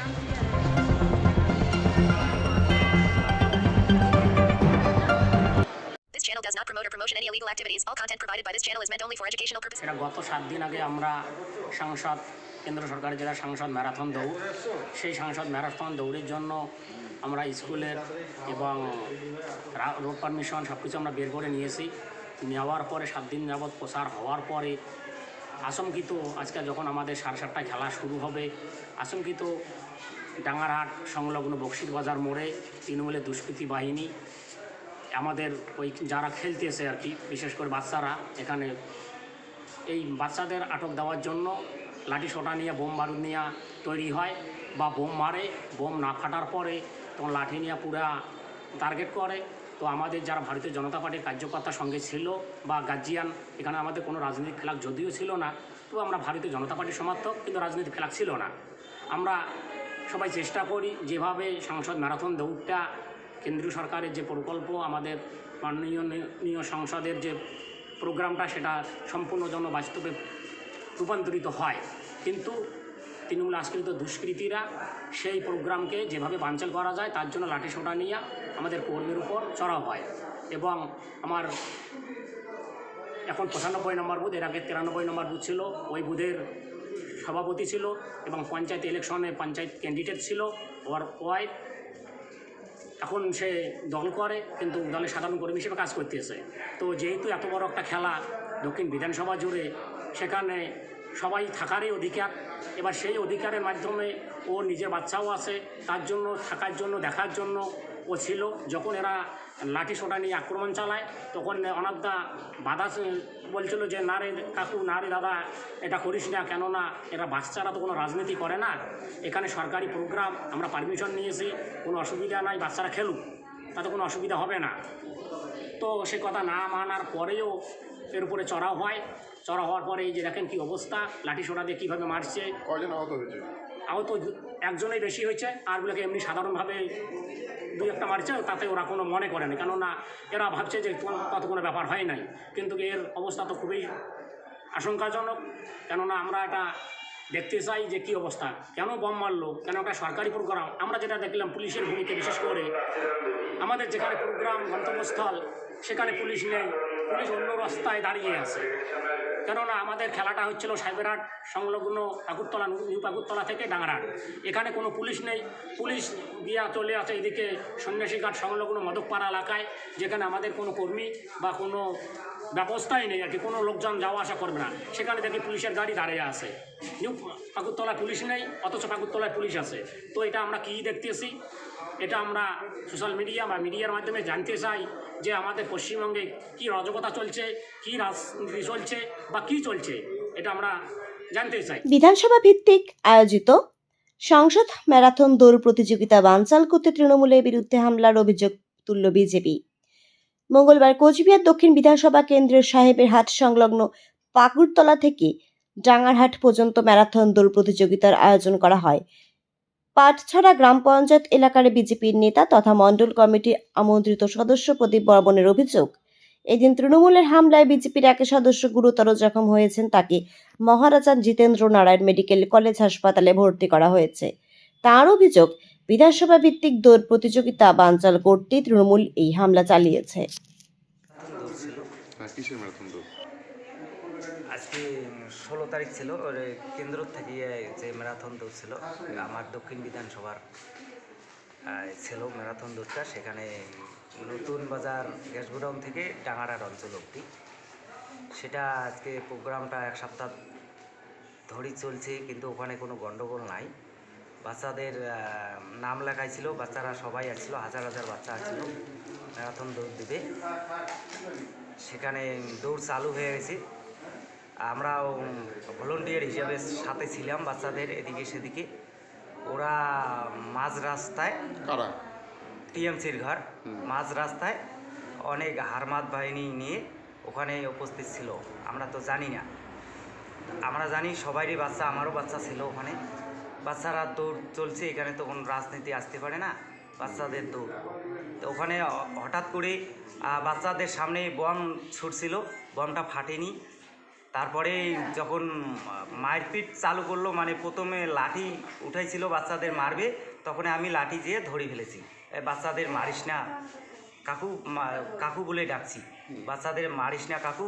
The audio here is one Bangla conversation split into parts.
This channel does not promote or promotion any illegal activities. All content provided by this channel is meant only for educational purposes. এটা গত সাত দিন আগে আমরা সাংসদ কেন্দ্র সরকারের যেটা সাংসদ ম্যারাথন দৌড় সেই সাংসদ ম্যারাথন দৌড়ের জন্য আমরা স্কুলের এবং রোড পারমিশন সব কিছু আমরা বের করে নিয়েছি নেওয়ার পরে সাত দিন যাবৎ প্রসার হওয়ার পরে আশঙ্কিত আজকাল যখন আমাদের সাড়ে সাতটায় খেলা শুরু হবে, আশঙ্কিত ডাঙ্গারহাট সংলগ্ন বক্সির বাজার মোড়ে তৃণমূলের দুষ্কৃতী বাহিনী, আমাদের ওই যারা খেলতেছে আর কি, বিশেষ করে বাচ্চারা, এখানে এই বাচ্চাদের আটক দেওয়ার জন্য লাঠি সোটা নিয়ে, বোম বারুদ নিয়ে তৈরি হয় বা বোম মারে, বোম না ফাটার পরে তখন লাঠি নিয়ে পুরা টার্গেট করে। আমাদের যারা ভারতীয় জনতা পার্টির কার্যকর্তার সঙ্গে ছিল বা গার্জিয়ান এখানে আমাদের কোনো রাজনৈতিক খেলাক যদিও ছিল না তো আমরা ভারতীয় জনতা পার্টির সমর্থক, কিন্তু রাজনৈতিক খেলাক ছিল না। আমরা সবাই চেষ্টা করি যেভাবে সংসদ ম্যারাথন দৌড়টা, কেন্দ্রীয় সরকারের যে প্রকল্প, আমাদের মাননীয় সংসদের যে প্রোগ্রামটা, সেটা সম্পূর্ণ জন বাস্তবে রূপান্তরিত হয়। কিন্তু তৃণমূল আশ্রিত দুষ্কৃতীরা সেই প্রোগ্রামকে যেভাবে বানচাল করা যায়, তার জন্য লাঠি সোটা নিয়ে আমাদের কর্মীর উপর চড়াও হয়। এবং আমার এখন পঁচানব্বই নম্বর বুথ, এর আগে তিরানব্বই নম্বর বুথ ছিল, ওই বুথের সভাপতি ছিল এবং পঞ্চায়েত ইলেকশনে পঞ্চায়েত ক্যান্ডিডেট ছিল ওর ওয়াইফ এখন সে দল করে, কিন্তু দলে সাধারণ কর্মী হিসেবে কাজ করতেছে। তো যেহেতু এত বড় একটা খেলা দক্ষিণ বিধানসভা জুড়ে, সেখানে সবাই থাকারই অধিকার। এবার সেই অধিকারের মাধ্যমে ও নিজের বাচ্চাও আছে, তার জন্য, থাকার জন্য, দেখার জন্য ও ছিল। যখন এরা লাঠি সোটা নিয়ে আক্রমণ চালায়, তখন অনাদা বাধা বলছিল যে, না রে কাকু, না রে দাদা, এটা করিস না, কেননা এরা বাচ্চারা তো কোনো রাজনীতি করে না। এখানে সরকারি প্রোগ্রাম আমরা পারমিশন নিয়েছি, কোনো অসুবিধা নাই, বাচ্চারা খেলুক। তাতে কোনো অসুবিধা হবে না। তো সে কথা না মানার পরেও এর উপরে চড়াও হয়। চড়া হওয়ার পরে এই যে দেখেন কি অবস্থা লাঠি সোটা দিয়ে কীভাবে মারছে। কয়জন আহত হয়েছে? আহত দু- একজনেই বেশি হয়েছে আরগুলোকে এমনি সাধারণভাবে দুই একটা মারছে তাতে ওরা কোনো মনে করে না। কেননা এরা ভাবছে যে তত কোনো ব্যাপার হয় নাই। কিন্তু এর অবস্থা তো খুবই আশঙ্কাজনক। কেননা আমরা এটা দেখতে চাই যে কী অবস্থা। কেন বম মারলো? কেন একটা সরকারি প্রোগ্রাম আমরা যেটা দেখলাম পুলিশের ভূমিকা বিশেষ করে আমাদের যেখানে প্রোগ্রাম, গন্তব্যস্থল, সেখানে পুলিশ নেই। পুলিশ অন্য রাস্তায় দাঁড়িয়ে আছে। কেননা আমাদের খেলাটা হচ্ছিল সাইবেরহাট সংলগ্ন আগরতলা, নিউ আগরতলা থেকে ডাঙরাট এখানে কোনো পুলিশ নেই। পুলিশ গিয়া চলে আছে এদিকে সন্ন্যাসীঘাট সংলগ্ন মদকপাড়া এলাকায়, যেখানে আমাদের কোনো কর্মী বা কোনো ব্যবস্থাই নেই, আর কি কোনো লোকজন যাওয়া আসা করবে না। সেখানে দেখি পুলিশের গাড়ি দাঁড়িয়ে আছে। নিউ পাকুরতলায় পুলিশ নেই, অথচ পাকুরতলায় পুলিশ আছে। তো এটা আমরা কী দেখতেছি? এটা আমরা সোশ্যাল মিডিয়া বা মিডিয়ার মাধ্যমে জানতে চাই যে আমাদের পশ্চিমবঙ্গে কী রজকতা চলছে, কী রাজনীতি চলছে বা কী চলছে, এটা আমরা জানতে চাই। বিধানসভা ভিত্তিক আয়োজিত সংসদ ম্যারাথন দৌড় প্রতিযোগিতা বানচাল করতে তৃণমূলের বিরুদ্ধে হামলার অভিযোগ তুলল বিজেপি। মঙ্গলবার কোচবিহার দক্ষিণ বিধানসভা কেন্দ্রের সাহেবের হাট সংলগ্ন পাকুড়তলা থেকে ডাঙ্গারহাট পর্যন্ত ম্যারাথন দৌড় প্রতিযোগিতার আয়োজন করা হয়। পাটছড়া গ্রাম পঞ্চায়েত এলাকার বিজেপির নেতা তথা মণ্ডল কমিটির আমন্ত্রিত সদস্য প্রদীপ বর্মনের অভিযোগ, এদিন তৃণমূলের হামলায় বিজেপির এক সদস্য গুরুতর জখম হয়েছেন তাকে মহারাজা জিতেন্দ্র নারায়ণ মেডিকেল কলেজ হাসপাতালে ভর্তি করা হয়েছে। তার অভিযোগ বিধানসভা ভিত্তিক দৌড় প্রতিযোগিতা বানচাল করতেই তৃণমূল এই হামলা চালিয়েছে। হ্যাঁ কিসের ম্যারাথন দৌড়? আজকে ষোলো তারিখ ছিল ওর কেন্দ্র থেকে যে ম্যারাথন দৌড় ছিল আমার দক্ষিণ বিধানসভার ছিল ম্যারাথন দৌড়টা। সেখানে নতুন বাজার গ্যাস গোডাউন থেকে ডাঙাড়ার অঞ্চল অবধি। সেটা আজকে প্রোগ্রামটা এক সপ্তাহ ধরেই চলছে কিন্তু ওখানে কোনো গণ্ডগোল নাই। বাচ্চাদের নাম লেখাই ছিল বাচ্চারা সবাই আসছিল হাজার হাজার বাচ্চা আসছিল ম্যারাথন দৌড় দিবে সেখানে দৌড় চালু হয়ে গেছে। আমরাও ভলেন্টিয়ার হিসাবে সাথে ছিলাম বাচ্চাদের এদিকে সেদিকে। ওরা মাঝ রাস্তায় টিএমসির ঘর। মাঝ রাস্তায় অনেক হারমাত বাহিনী নিয়ে ওখানে উপস্থিত ছিল। আমরা তো জানি না। আমরা জানি সবারই বাচ্চা আমারও বাচ্চা ছিল ওখানে। বাচ্চারা দৌড় চলছে, এখানে তো কোনো রাজনীতি আসতে পারে না, বাচ্চাদের দৌড়। তো ওখানে হঠাৎ করে বাচ্চাদের সামনে বম ছুটছিল, বমটা ফাটেনি। তারপরে যখন মারপিট চালু করল মানে প্রথমে লাঠি উঠাইছিল বাচ্চাদের মারবে, তখন আমি লাঠি দিয়ে ধরে ফেলেছি। বাচ্চাদের মারিস না কাকু কাকু বলে ডাকছি। বাচ্চাদের মারিস না কাকু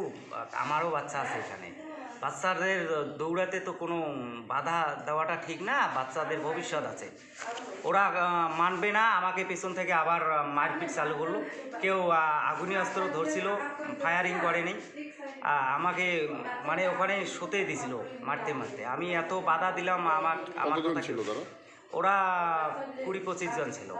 আমারও বাচ্চা আছে এখানে। বাচ্চাদের দৌড়াতে তো কোনো বাধা দেওয়াটা ঠিক না বাচ্চাদের ভবিষ্যৎ আছে। ওরা মানবে না আমাকে পেছন থেকে আবার মারপিট চালু করল। কেউ আগুনি অস্ত্র ধরছিল ফায়ারিং করেনি। আমাকে মানে ওখানে সতে দিছিল মারতে মারতে। আমি এত বাধা দিলাম আমার আমার কথা- ছিল তারা? ওরা কুড়ি পঁচিশ জন ছিল।